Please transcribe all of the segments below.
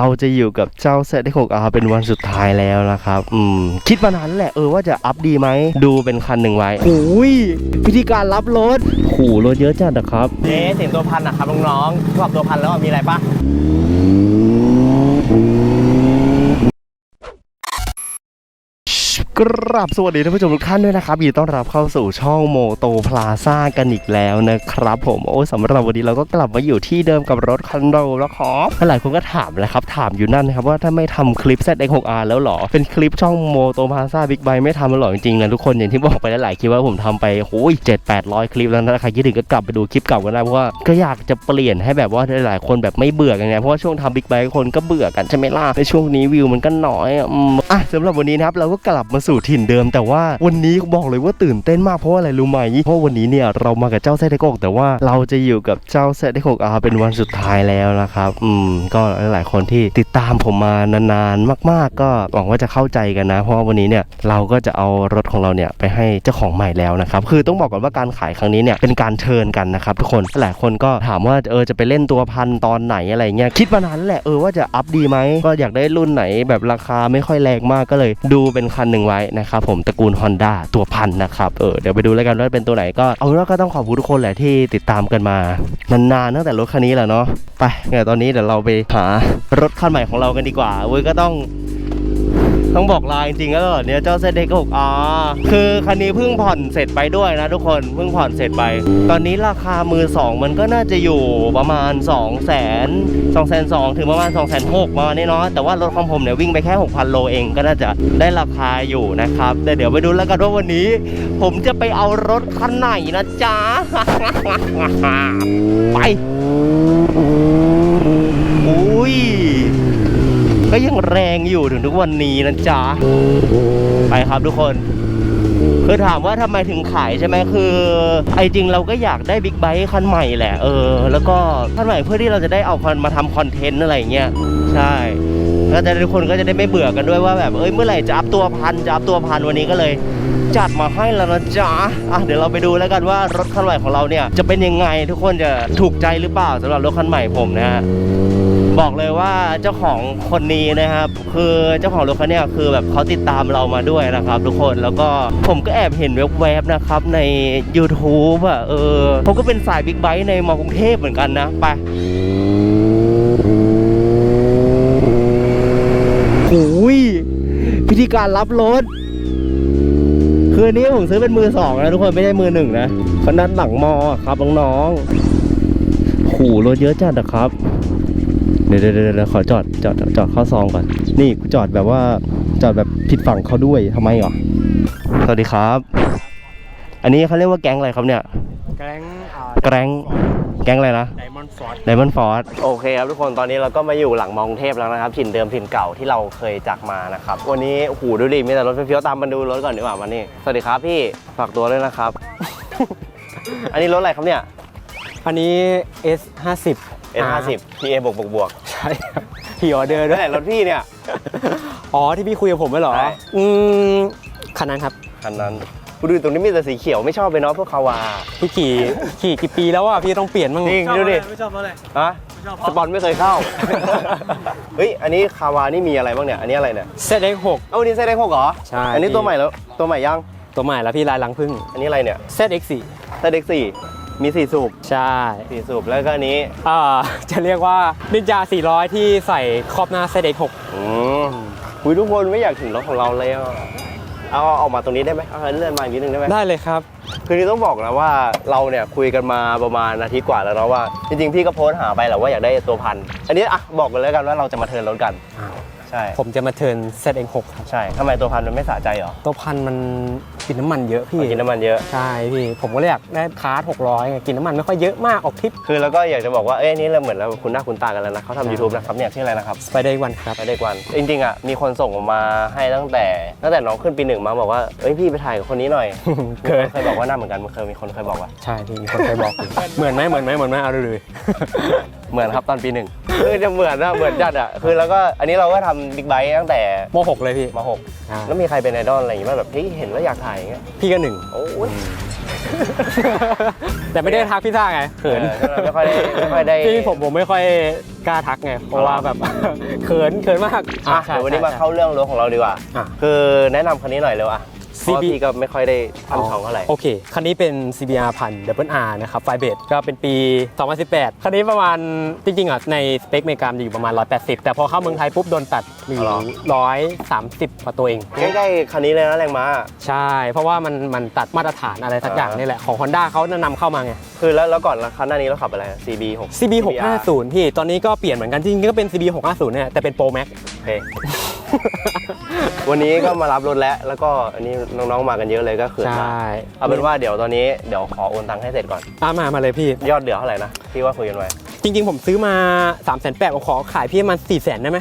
เราจะอยู่กับเจ้า Z6R เป็นวันสุดท้ายแล้วนะครับ อืม คิดมานานแล้วแหละเออว่าจะอัพดีไหม ดูเป็นคันหนึ่งไว้โอ้ยวิธีการรับรถขู่รถเยอะจัดนะครับเจ๊เสียงตัวพันนะครับน้องๆชอบตัวพันแล้วมีอะไรปะ กราบสวัสดีท่านผู้ชมทุกท่านด้วยนะครับยินดีต้อนรับเข้าสู่ช่องโมโตพลาซ่ากันอีกแล้วนะครับ ผมโอ้สำหรับวันนี้เราก็กลับมาอยู่ที่เดิมกับรถคันเดิมแล้วครับหลายคนก็ถามแหละครับ ถามอยู่นั่นนะครับว่าถ้าไม่ทำคลิป ZX6R แล้วหรอ เป็นคลิปช่องโมโตพลาซ่าบิ๊กไบไม่ทำแล้วหรอจริงๆนะทุกคนอย่างที่บอกไปหลายๆคลิปว่าผมทำไปโอ้ยเจ็ดแปดร้อยคลิปแล้วนะใครคิดถึงก็กลับไปดูคลิปเก่ากันได้เพราะว่าก็อยากจะเปลี่ยนให้แบบว่าหลายๆคนแบบไม่เบื่อกันไงเพราะว่าช่วงทำบิ๊กไบคนก็เบื่อกันใช่ไหมล่ะในช่วงนี้วิวมันก็น้อยอะสำหรับวันนี้นะครับเราก็กลับมาสู่ถิ่นเดิม แต่ว่าวันนี้บอกเลยว่าตื่นเต้นมากเพราะอะไรรู้ไหมเพราะวันนี้เนี่ยเรามากับเจ้าเซตโกแต่ว่าเราจะอยู่กับเจ้าเซตโกอาเป็นวันสุดท้ายแล้วนะครับอืมก็หลายๆคนที่ติดตามผมมานานๆมาก ๆ ก็หวังว่าจะเข้าใจกันนะ เพราะว่าวันนี้เนี่ยเราก็จะเอารถของเราเนี่ยไปให้เจ้าของใหม่แล้วนะครับคือต้องบอกก่อนว่าการขายครั้งนี้เนี่ยเป็นการเชิญกันนะครับทุกคนหลายคนก็ถามว่าเออจะไปเล่นตัวพันตอนไหนอะไรเงี้ยคิดมานานแล้วแหละเออว่าจะอัพดีไหมก็อยากได้รุ่นไหนแบบราคาไม่ค่อยแรงมากก็เลย ดูเป็นคันหนึ่งไว้นะครับผมตระกูล Honda ตัวพันนะครับเออเดี๋ยวไปดูแล้วกันว่าเป็นตัวไหนก็เอาแล้วก็ต้องขอบคุณทุกคนแหละที่ติดตามกันมานานๆตั้งแต่รถคันนี้แหละเนาะไปงั้นตอนนี้เดี๋ยวเราไปหารถคันใหม่ของเรากันดีกว่าเว้ยก็ต้อง ต้องบอกลาจริงๆแล้วเนี่ยเจ้าเซเด็กหกอ่าคือคันนี้เพิ่งผ่อนเสร็จไปด้วยนะทุกคนเพิ่งผ่อนเสร็จไป ตอนนี้ราคามือสองมันก็น่าจะอยู่ประมาณ2 0 0 0 0 0 2 0 0 0 0ถึงประมาณ2 6 0 0 0ประมาณนี้เนาะแต่ว่ารถของผมเนี่ยวิ่งไปแค่ 6,000 โลเองก็น่าจะได้ราคาอยู่นะครับแต่เดี๋ยวไปดูแล้วกันว่าวันนี้ ผมจะไปเอารถคันไหนนะจ๊ะไปอุ้ย ก็ยังแรงอยู่ถึงทุกวันนี้นะจ๊ะ ไปครับทุกคน คือถามว่าทำไมถึงขายใช่ไหมคือ ไอจริงเราก็อยากได้บิ๊กไบค์คันใหม่แหละ เออ แล้วก็คันใหม่เพื่อที่เราจะได้เอาคันมาทำคอนเทนต์อะไรเงี้ย ใช่ก็จะทุกคนก็จะได้ไม่เบื่อกันด้วยว่าแบบเอ้ยเมื่อไหร่จะอัพตัวพันจะอัพตัวพันวันนี้ก็เลย จัดมาให้แล้วนะจ๊ะอะเดี๋ยวเราไปดูแล้วกันว่ารถคันใหม่ของเราเนี่ยจะเป็นยังไงทุกคนจะถูกใจหรือเปล่าสำหรับรถคันใหม่ผมนะฮะ บอกเลยว่าเจ้าของคนนี้นะครับ คือเจ้าของรถคันเนี้ยคือแบบเขาติดตามเรามาด้วยนะครับ ทุกคนแล้วก็ผมก็แอบเห็นแวบๆนะครับใน YouTube อะเออผมก็เป็นสายบิ๊กไบค์ในมอกรุงเทพเหมือนกันนะไปโอ้ยพิธีการรับรถคืออันนี้ผมซื้อเป็นมือสองนะทุกคนไม่ใช่มือหนึ่งนะเขานัดหลังมอครับน้องๆขู่รถเยอะจัดนะครับ เดี๋ยวเดี๋ยวเดี๋ยวเดี๋ยวขอจอดจอดจอดเข้าซองก่อน นี่กูจอดแบบว่าจอดแบบผิดฝั่งเขาด้วยทำไมเหรอสวัสดีครับ อันนี้เขาเรียกว่าแก๊งอะไรครับเนี่ย แก๊งแก๊งแก๊งอะไรนะไดมอนด์ฟอร์ดไดมอนด์ฟอร์ดโอเคครับทุกคนตอนนี้เราก็มาอยู่หลังมองเทพแล้วนะครับถิ่นเดิมถิ่นเก่าที่เราเคยจากมานะครับ วันนี้โอ้โหดูดิมีแต่รถเฟี้ยวๆตามมาดูรถก่อนดีกว่ามานี่สวัสดีครับพี่ฝากตัวด้วยนะครับ อันนี้รถอะไรครับเนี่ย อันนี้ S 50 N50 PA บวกบวกบวกใช่ครับพี่ออเดอร์ด้ด้ววยยรถพี่เนี่ย อ๋อที่พี่คุยกับผมไว้เหรอ ใช่ อืมคันนั้นครับคันนั้นกูดูตรงนี้มีแต่สีเขียวไม่ชอบไปเนาะพวกคาวา พี่ขี่ขี่กี่ปีแล้วอะพี่ต้องเปลี่ยนบ้างจริงชอบดูอะไรดิ ไม่ชอบเพราะอะไรฮะไม่ชอบเพสราะปอนไม่เคยเข้า เฮ้ย อันนี้คาวานี่มีอะไรบ้างเนี่ย อันนี้อะไรเนี่ย เซตเอ็กหก เอ้าอันนี้เซตเอ็กหกเหรอใช่อันนี้พี่ ตัวใหม่แล้ว ตัวใหม่ยัง ตัวใหม่แล้วพี่ลายลังพึ่ง อันนี้อะไรเนี่ยเซตเอ็กสี่เซตเอ็กสี่ มีสี่สูบใช่สี่สูบแล้วก็อันนี้อ่าจะเรียกว่านินจา 400 ที่ใส่ครอบหน้าเซตเอ็กหกอืมคุยทุกคนไม่อยากถึงรถของเราเลยอะเอาเอาออกมาตรงนี้ได้ไหมเอาเลื่อนมาอีกนิดนึงได้ไหมได้เลยครับ คือนี่ต้องบอกนะว่าเราเนี่ยคุยกันมาประมาณอาทิตย์กว่าแล้วเนาะว่าจริงๆพี่ก็โพสต์หาไปแหละว่าอยากได้ตัวพันอันนี้อะบอกกันแล้วกันว่าเราจะมาเทิร์นรถกัน ใช่ ผมจะมาเทิร์นเซตเอ็กหกครับใช่ทำไมตัวพันมันไม่สะใจเหรอตัวพันมันกินน้ำมันเยอะพี่ มันกินน้ำมันเยอะ ใช่พี่ ผมก็เลยอยากได้คาร์ด600ไงกินน้ำมันไม่ค่อยเยอะมากออกทริปคือแล้วก็อยากจะบอกว่า เอ้ยนี่เราเหมือนเราคุณหน้าคุณตากันแล้วนะเขาทำยูทูบนะครับเนี่ยชื่ออะไรนะครับสไปเดอร์วันครับไปได้กวัน จริงๆอะมีคนส่งมาให้ตั้งแต่ ตั้งแต่น้องขึ้นปีหนึ่งมาบอกว่าเอ้ยพี่ไปถ่ายกับคนนี้หน่อยเคยเคยบอกว่าหน้าเหมือนกันมันเคยมีคนเคยบอกว่าใช่พี่มีคนเคยบอกอยู่เหมือนไหมเหมือนไหมเหมือนไหมเอาดูเลย เหมือนครับตอนปีหนึ่งคือจะเหมือนนะเหมือนจัดอะคือแล้วก็อันนี้เราก็ทำบิ๊กไบค์ตั้งแต่โมหกเลยพี่มหกอ่าแล้วมีใครเป็นไอดอลอะไรอย่างเงี้ยแบบเฮ้ยเห็นแล้วอยากถ่ายอย่างเงี้ยพี่ก็หนึ่ง โอ้ยแต่ไม่ได้ทักพี่ซ่าไงเขินเออไม่ค่อยได้ไม่ค่อยได้จริงๆผมผมไม่ค่อยกล้าทักไงเพราะว่าแบบ เขินเขินมากอะใช่เดี๋ยววันนี้มาใช่เข้าเรื่องรถของเราดีกว่า อะ คือแนะนำคันนี้หน่อยเร็วอะ เพราะว่า CB พี่ก็ไม่ค่อยได้ทำช่องเท่าไหร่ โอเค คันนี้เป็น CBR พัน Double R นะครับ ไฟเบสก็เป็นปี 2018 คันนี้ประมาณ จริงๆอะ ในสเปคอเมริกามันจะอยู่ประมาณ 180 แต่พอเข้าเมืองไทยปุ๊บโดนตัดเหลือ๋อเหรอร้อยสามสิบกว่าตัวเอง ใกล้ๆคันนี้เลยนะแรงม้า ใช่ เพราะว่ามันมันตัดมาตรฐานอะไรสักอย่างอ่านี่นี่แหละ ของ Honda เขานำเข้ามาไง คือแล้วแล้วก่อนราคาหน้านี้เราขับอะไร CB 6 CB 650พี่ ตอนนี้ก็เปลี่ยนเหมือนกัน จริงๆก็เป็น CB 650เนี่ยแต่เป็น Pro Max โอเค วันนี้ก็มารับรถแล้ว แล้วก็อันนี้น้องๆมากันเยอะเลยก็เขินใช่มากเอาเป็นว่าเดี๋ยวตอนนี้เดี๋ยวขอโอนตังค์ให้เสร็จก่อนตามมามาเลยพี่ ยอดเหลือเท่าไหร่นะที่ว่าคุยกันไว้จริง ๆ ผมซื้อมา3 8 0 0 0ผมขอขายพี่ประมาณ4 0 0 0 0ได้ไหม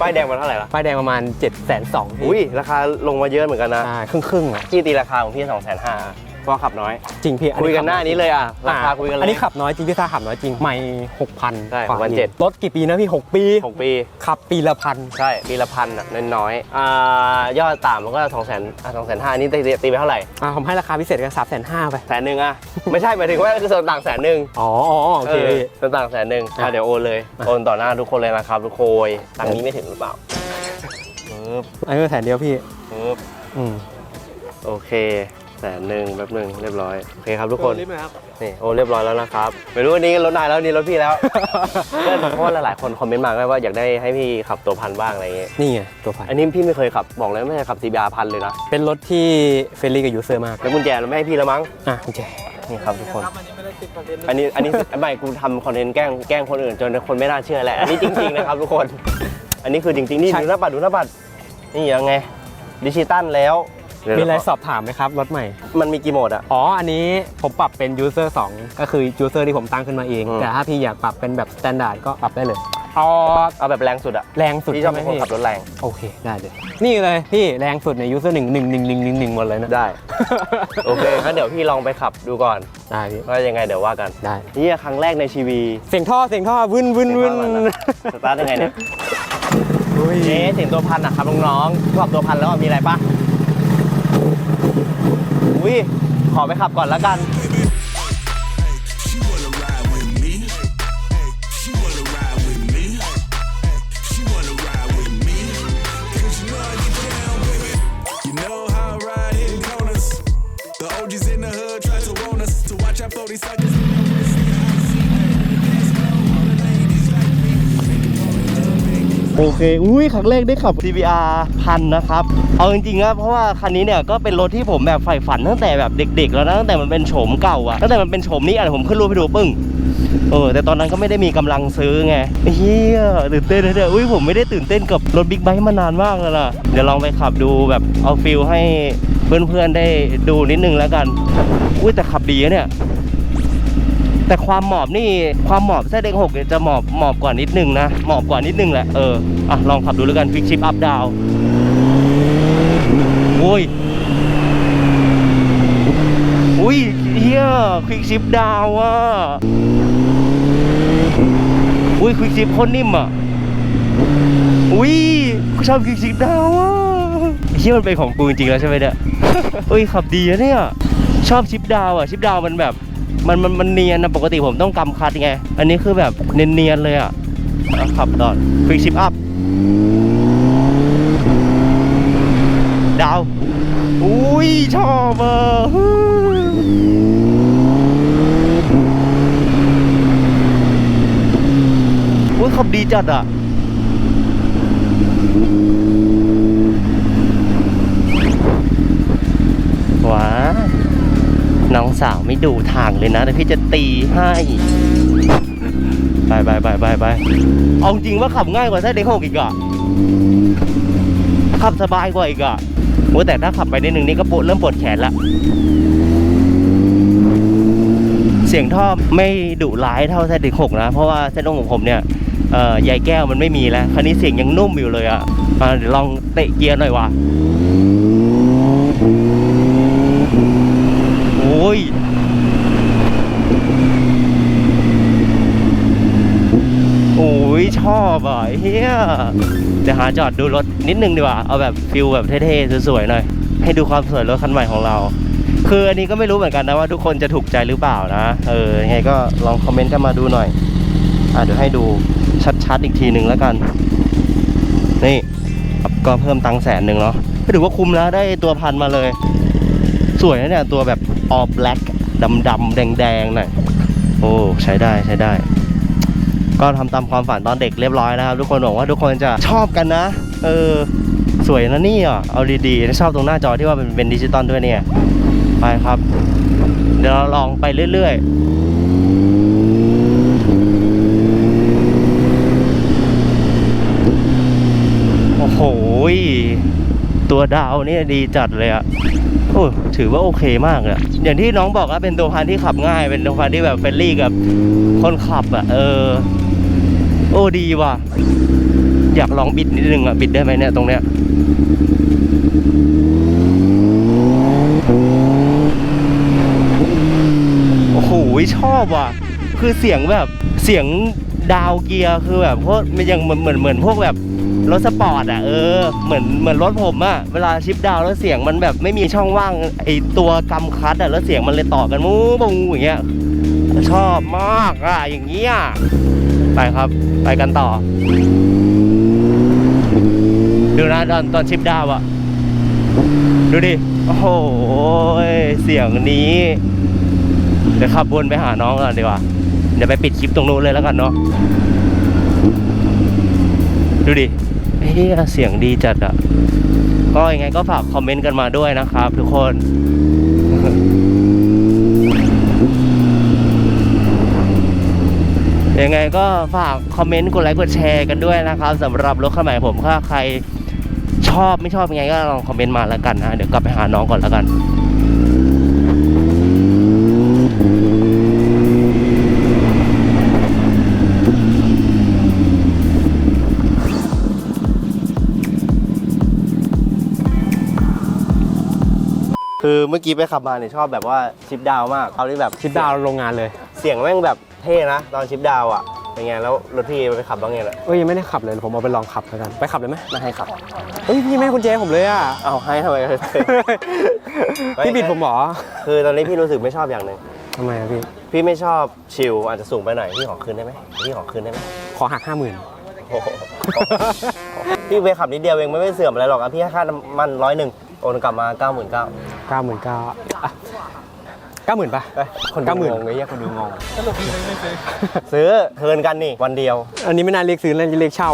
ป้ายแดงมาเท่าไหร่ละป้ายแดงประมาณ7 2 0 0 0อุ้ยราคาลงมาเยอะเหมือนกันนะ ใช่ครึ่งครึ่งๆอะพี่ตีราคาของพี่สองแสนห้า เพราะขับน้อย จริงพี่คุยกันหน้านี้เลยอะราคาคุยกันเลยอันนี้ขับน้อยจริงพี่ซ่าขับน้อยจริงไม่หกพันใช่6,700รถกี่ปีนะพี่6ปีหกปี ขับปีละพันใช่ปีละพันอะน้อยๆอ่ายอดต่ำมันก็สองแสนสองแสนห้านี่ตีตีไปเท่าไหร่อ่าผมให้ราคาพิเศษกันสามแสนห้าไปแสนหนึ่งอะไม่ใช่หมายถึงว่าคือส่วนต่างแสนหนึ่งอ๋ออ๋อโอเคเออพี่ส่วนต่างแสนหนึ่งอะอะเดี๋ยวโอนเลยอะโอนต่อหน้าทุกคนเลยนะครับทุกโคยตังค์นี้ไม่ถึงหรือเปล่าปึ๊บอันนี้แสนเดียวพี่ปึ๊บอืมโอเค แสนหนึ่งแป๊บหนึ่งเรียบร้อยโอเคครับทุกคนนี่โอนเรียบร้อยแล้วนะครับไม่รู้วันนี้รถนายแล้วนี่รถพี่แล้วเพราะว่าหลายๆคนคอมเมนต์มาว่าอยากได้ให้พี่ขับตัวพันบ้างอะไรเงี้ยนี่ไงตัวพันอันนี้พี่ไม่เคยขับบอกเลยไม่เคยขับ CBR พันเลยนะเป็นรถที่เฟรนลี่กับยูเซอร์มากแล้วกุญแจเราไม่ให้พี่แล้วมั้งอะโอเคนี่ครับทุกคน อันนี้อันนี้ไม่กูทำคอนเทนต์แกล้งแกล้งคนอื่น จนคนไม่น่าเชื่อแหละ อันนี้จริงๆนะครับทุกคน อันนี้คือจริงๆนี่ใช่ดูหน้าปัดดูหน้าปัดนี่ยังไงดิจิตัลแล้ว เดี๋ยวมีอะไรสอบถามไหมครับ รถใหม่ มันมีกี่โหมดอะอ๋อ อันนี้ผมปรับเป็น user 2 ก็คือ user ที่ผมตั้งขึ้นมาเอง อืม แต่ถ้าพี่อยากปรับเป็นแบบ standard ก็ปรับได้เลยเอาเอาแบบแรงสุดอะแรงสุดพี่ชอบใช่เป็นไหมคนพี่ ขับรถแรงโอเค ได้เลย นี่เลยพี่แรงสุดใน user 1 1 1 1 1 1 1หมดเลยนะ ได้ โอเคงั้นเดี๋ยวพี่ลองไปขับดูก่อนได้พี่ ว่ายังไงเดี๋ยวว่ากันได้ นี่ครั้งแรกในชีวีเสียงท่อเสียงท่อวึนวึนวึนสตาร์ทยังไงเนี่ยอุ้ยเจ๊เสียงตัวพันอะครับน้องๆขับตัวพันแล้วมีอะไรปะ อุ้ยขอไปขับก่อนแล้วกัน โอเค อุ้ยครั้งแรกได้ขับ CBR พันนะครับ เอาจริงๆนะเพราะว่าคันนี้เนี่ยก็เป็นรถที่ผมแบบใฝ่ฝันตั้งแต่แบบเด็ก ๆ แล้วนะตั้งแต่มันเป็นโฉมเก่าอะตั้งแต่มันเป็นโฉมนี้อะผมขึ้นรูปให้ดูปึ้งเออแต่ตอนนั้นก็ไม่ได้มีกำลังซื้อไงเฮียตื่นเต้นเลยเนี่ยอุ้ยผมไม่ได้ตื่นเต้นกับรถบิ๊กไบค์มานานมากแล้วนะเดี๋ยวลองไปขับดูแบบเอาฟิลให้เพื่อนๆได้ดูนิดนึงแล้วกันอุ้ยแต่ขับดีนะเนี่ย แต่ความหมอบนี่ความหมอบแซดเด็กหกจะหมอบหมอบกว่านิดนึงนะหมอบกว่านิดนึงแหละเอออะลองขับดูแล้วกันฟิกชิปอัพดาวโอ้ยอุ้ยเฮียควิกชิปดาวอะอุ้ยควิกชิปโคตรนิ่มอะอุ้ยชอบควิกชิปดาวอะเฮียมันเป็นของกูจริงๆแล้วใช่ไหมเนี่ยอุ้ยขับดีนะเนี่ยชอบชิปดาวอะชิปดาวมันแบบ มันมันมันเนียนนะปกติผมต้องกำคัดไง อันนี้คือแบบเนียนๆเลยอะขับตอควิกชิปอัพดาว อุ้ยชอบเออุ้ยขับดีจัดอะ ว้า น้องสาวไม่ดูทางเลยนะแต่พี่จะตีให้ไปไปไปไปไปเอาจริงว่าขับง่ายกว่าแซดเด็กหกอีกอะขับสบายกว่าอีกอะโอ้แต่ถ้าขับไปนิดนึงนี่ก็ปวดเริ่มปวดแขนละ เสียงท่อไม่ดุร้ายเท่าแซดเด็กหกนะ เพราะว่าแซดเด็กหกผมเนี่ยเอ่อใยแก้วมันไม่มีแล้ว คันนี้เสียงยังนุ่มอยู่เลยอะอะเดี๋ยวลองเตะเกียร์หน่อยว่ะ โอ้ย โอ้ยชอบอะเฮียเดี๋ยวหาจอดดูรถนิดนึงดีกว่า เอาแบบฟิลแบบเท่ๆสวยๆหน่อย ให้ดูความสวยรถคันใหม่ของเรา คืออันนี้ก็ไม่รู้เหมือนกันนะว่าทุกคนจะถูกใจหรือเปล่านะ เออยังไงก็ลองคอมเมนต์กันมาดูหน่อย อะเดี๋ยวให้ดูชัดๆอีกทีหนึ่งแล้วกัน นี่ก็เพิ่มตังค์แสนหนึ่งเนาะก็ถือว่าคุ้มแล้วได้ตัวพันมาเลย สวยนะเนี่ยตัวแบบออ b แบล็กดำๆแดงๆหน่อยโอ้ใช้ได้ใช้ได้ ก็ทำตามความฝันตอนเด็กเรียบร้อยนะครับ ทุกคนหวังว่าทุกคนจะชอบกันนะ เออ สวยนะนี่อะเอาดีๆชอบตรงหน้าจอที่ว่าเป็นเป็นดิจิตอลด้วยเนี่ย ไปครับ เดี๋ยวเราลองไปเรื่อยๆ โอ้โห ตัวดาวนี่ดีจัดเลยอะโอ้ถือว่าโอเคมากเลยอะอย่างที่น้องบอกว่าเป็นตัวพันที่ขับง่าย เป็นตัวพันที่แบบเฟรนลี่กับคนขับอะเออ โอ้ดีว่ะ อยากลองบิดนิดนึงอะบิดได้ไหมเนี่ยตรงเนี้ยโอ้โหชอบว่ะ คือเสียงแบบเสียงดาวเกียร์คือแบบพวกมันยังเหมือนเหมือนเหมือนพวกแบบรถสปอร์ตอะเออเหมือนเหมือนรถผมอะเวลาชิปดาวแล้วเสียงมันแบบไม่มีช่องว่างไอตัวกำคัดอะแล้วเสียงมันเลยต่อกันมูบูอย่างเงี้ยชอบมากอะอย่างเงี้ย ไปครับ ไปกันต่อ ดูนะตอนตอนชิปดาวอะดูดิ โอ้โห เสียงนี้ เดี๋ยวขับวนไปหาน้องก่อนดีกว่า เดี๋ยวไปปิดคลิปตรงนู้นเลยแล้วกันเนาะ ดูดิเฮ้ยเสียงดีจัดอะก็ยังไงก็ฝากคอมเมนต์กันมาด้วยนะครับทุกคน ยังไงก็ฝากคอมเมนต์กดไลค์กดแชร์กันด้วยนะครับสำหรับรถคันใหม่ผมถ้าใครชอบไม่ชอบยังไงก็ลองคอมเมนต์มาแล้วกันนะเดี๋ยวกลับไปหาน้องก่อนแล้วกันคือเมื่อกี้ไปขับมาเนี่ยชอบแบบว่าชิปดาวน์มาก เอาที่แบบชิดดาวโรงงานเลย เสียงแม่งแบบเท่นะตอนชิปดาวน์อะเป็นไงแล้วรถพี่ไปขับบ้างไงล่ะเอ้ยยังไม่ได้ขับเลยผมเอาไปลองขับแล้วกันไปขับเลยไหมไม่ให้ขับเฮ้ยพี่ไม่ให้กุญแจผมเลยอะเอาให้ทำไม พี่บิดผมเหรอคือตอนนี้พี่รู้สึกไม่ชอบอย่างหนึ่งทำไมอะพี่พี่ไม่ชอบชิลอาจจะสูงไปหน่อยพี่ขอคืนได้ไหมพี่ขอคืนได้ไหมขอหักห้าหมื่นโอ้โหพี่ไปขับนิดเดียวเองไม่ไม่เสื่อมอะไรหรอกอะพี่ให้ค่าน้ำมันร้อยหนึ่งโอนกลับมา9 9 0 0 0เก้าหมื่นเก้า เก้าหมื่นป่ะคนเก้าหมื่นงงไอ้เหี้ยคนดูงงซื้อเทิร์นกันนี่วันเดียว อันนี้ไม่น่าเรียกซื้อน่าจะเรียกเช่า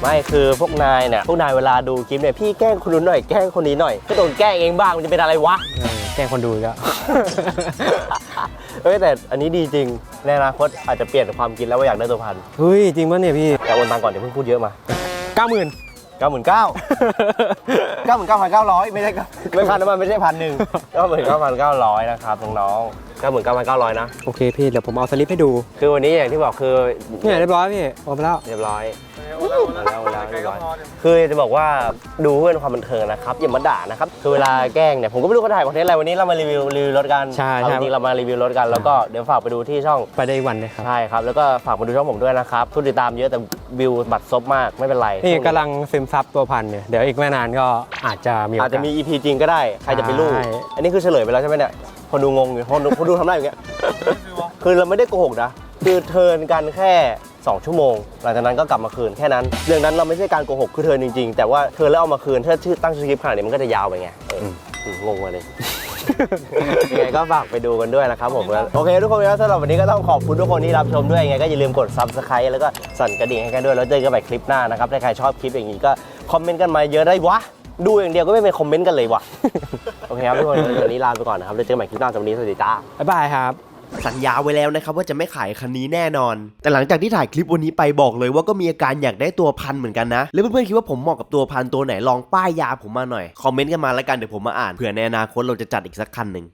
ไม่คือพวกนายเนี่ยพวกนายเวลาดูคลิปเนี่ยพี่แกล้งคนนู้นหน่อยแกล้งคนนี้หน่อยก็โดนแกล้งเองบ้างมันจะเป็นอะไรวะเออแกล้งคนดูอีกแล้วเอ้ยแต่อันนี้ดีจริงในอนาคตอาจจะเปลี่ยนความคิดแล้วว่าอยากได้ตัวพันเฮ้ยจริงป่ะเนี่ยพี่แต่โอนตังค์ก่อนเดี๋ยวเพิ่งพูดเยอะมาเก้าหมื่น เก้าหมื่นเก้าเก้าหมื่นเก้าพันเก้าร้อยไม่ใช่เก้าไม่พันน้ำมันไม่ใช่พันหนึ่งเก้าหมื่นเก้าพันเก้าร้อยนะครับน้องๆเก้าหมื่นเก้าพันเก้าร้อยนะ โอเคพี่เดี๋ยวผมเอาสลิปให้ดู คือวันนี้อย่างที่บอกคือ เนี่ยเรียบร้อยพี่โอนไปแล้ว เรียบร้อย โอนแล้วโอนแล้วเรียบร้อยคือจะบอกว่าดูเพื่อความบันเทิงนะครับอย่ามาด่านะครับคือเวลาแกล้งเนี่ยผมก็ไม่รู้เขาถ่ายคอนเทนต์อะไรวันนี้เรามารีวิวรีวิวรถกันใช่เอาใช่ จริงๆเรามารีวิวรถกันแล้วก็เดี๋ยวฝากไปดูที่ช่อง ไปได้อีกวันเลยครับ ใช่ครับ แล้วก็ฝากมาดูช่องผมด้วยนะครับทุกติดตามเยอะแต่วิวบัตรซบมากไม่เป็นไรนี่กำลังซึมซับตัวพันเนี่ยเดี๋ยวอีกไม่นานก็อาจจะมีโกอาสจจะมี EP จริงก็ได้ ใครจะไปรู้ ใช่ อันนี้คือเฉลยไปแล้วใช่ไหมเนี่ยคนดูงงอยู่คนดูคนดูทำได้อย่างเงี้ย คือเราไม่ได้โกหกนะ คือเทิร์นกันแค่ 2 ชั่วโมง หลังจากนั้นก็กลับมาคืนแค่นั้น เรื่องนั้นเราไม่ใช่การโกหกคือเทิร์นจริงๆ แต่ว่าเทิร์นแล้วเอามาคืนถ้าชื่อตั้งชื่อคลิปขนาดนี้มันก็จะยาวไปไงเอออืมงงมาเลย ยังไงก็ฝากไปดูกันด้วยนะครับผมโอเคทุกคนนะสำหรับวันนี้ก็ต้องขอบคุณทุกคนที่รับชมด้วยยังไงก็อย่าลืมกด subscribe แล้วก็สั่นกระดิ่งให้กันด้วยแล้วเจอกันใหม่คลิปหน้านะครับถ้าใครชอบคลิปอย่างนี้ก็คอมเมนต์กันมาเยอะได้วะ ดูอย่างเดียวก็ไม่เป็นคอมเมนต์กันเลยวะ โอเคครับทุกคนวันนี้ลาไปก่อนนะครับแล้วเจอกันใหม่คลิปหน้าสำหรับวันนี้สวัสดีจ้า บ๊ายบายครับ สัญญาไว้แล้วนะครับว่าจะไม่ขายคันนี้แน่นอน แต่หลังจากที่ถ่ายคลิปวันนี้ไปบอกเลยว่าก็มีอาการอยากได้ตัวพันเหมือนกันนะ แล้วเพื่อนๆคิดว่าผมเหมาะกับตัวพันตัวไหนลองป้ายยาผมมาหน่อย คอมเมนต์กันมาแล้วกันเดี๋ยวผมมาอ่านเผื่อในอนาคตเราจะจัดอีกสักคันหนึ่ง